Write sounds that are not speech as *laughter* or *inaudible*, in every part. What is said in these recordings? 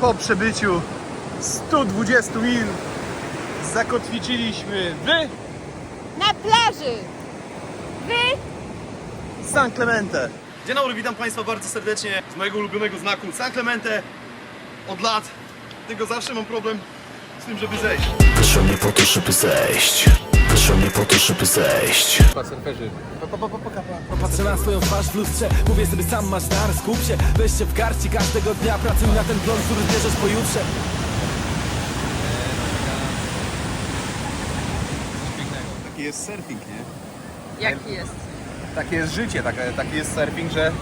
Po przebyciu 120 mil zakotwiczyliśmy w Na plaży! Wy? San Clemente. Dzień dobry, witam Państwa bardzo serdecznie z mojego ulubionego znaku San Clemente. Od lat, tylko zawsze mam problem z tym, żeby zejść. Wyszło mnie po to, żeby zejść Wyszło mnie po to, żeby zejść. Patrzę na swoją twarz w lustrze. Mówię sobie sam masz dar, skup się. Weź się w garści każdego dnia Pracuj na ten plon, który bierzesz pojutrze. Taki jest surfing, nie? Jaki jest? Takie jest życie, takie, taki jest surfing, że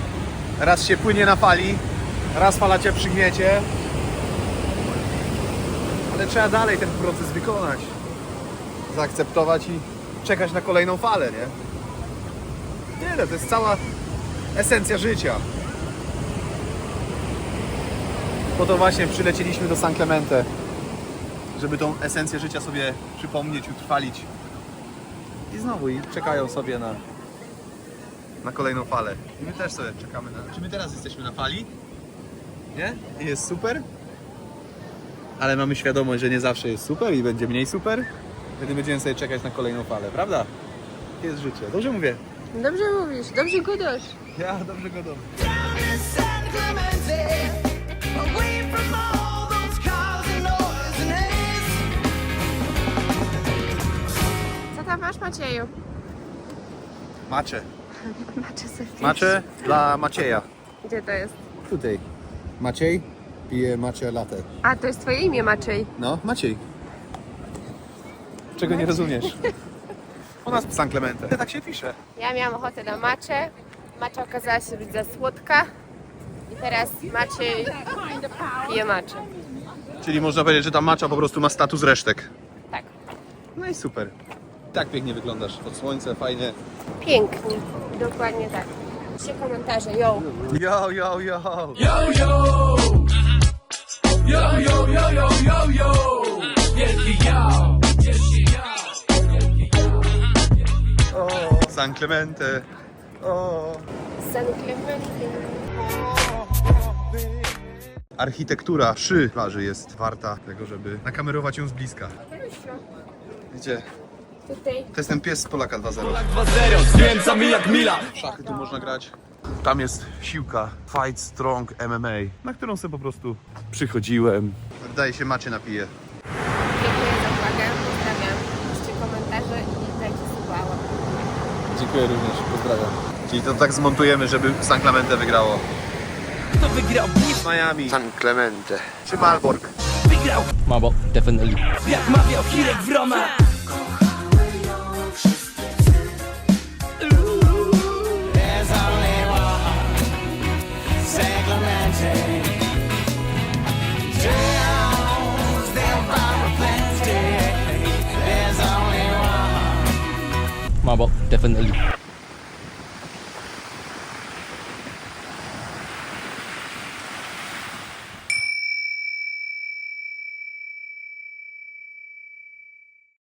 raz się płynie na fali, raz fala cię przygniecie, ale trzeba dalej ten proces wykonać, zaakceptować i czekać na kolejną falę, nie? Tyle, to jest cała esencja życia. Po to właśnie przylecieliśmy do San Clemente, żeby tą esencję życia sobie przypomnieć, utrwalić. I znowu i czekają sobie na, na kolejną falę. I my też sobie czekamy na. Czy my teraz jesteśmy na fali? Nie? I jest super? Ale mamy świadomość, że nie zawsze jest super i będzie mniej super. Wtedy będziemy sobie czekać na kolejną falę, prawda? Jest życie. Dobrze mówię. Dobrze mówisz, dobrze gudasz. Ja dobrze go dobrze. Co tam masz, Macieju? Macze. *laughs* Macie sobie. Macze dla Macieja. Gdzie to jest? Tutaj. Maciej pije macze latte. A, to jest twoje imię, Maciej. No, Maciej. Czego nie rozumiesz? U nas w San Clemente. Tak się pisze. Ja miałam ochotę na maczę. Macza okazała się być za słodka. I teraz Maciej pije maczę. Czyli można powiedzieć, że ta macza po prostu ma status resztek. Tak. No i super. Tak pięknie wyglądasz. Pod słońce, fajnie. Pięknie. Dokładnie tak. Piszcie komentarze, yo. Yo, yo, yo. Yo, yo Yo, yo, yo, yo, yo, San Clemente. O. San Clemente. Architektura szy plaży jest warta tego, żeby nakamerować ją z bliska. Gdzie? Tutaj. To jest ten pies z Polaka 2.0. 2-0 z Niemcami jak Mila Szachy tu można grać. Tam jest siłka Fight Strong MMA, na którą sobie po prostu przychodziłem. Wydaje się macie napije. Dziękuję za uwagę. Pozdrawiam. Piszcie komentarze. Dziękuję również, pozdrawiam. Czyli to tak zmontujemy, żeby San Clemente wygrało. Kto wygrał? Miami. San Clemente. Czy Malbork? wygrał Marble, definitely. Jak mawiał Hirek w Roma about definitely.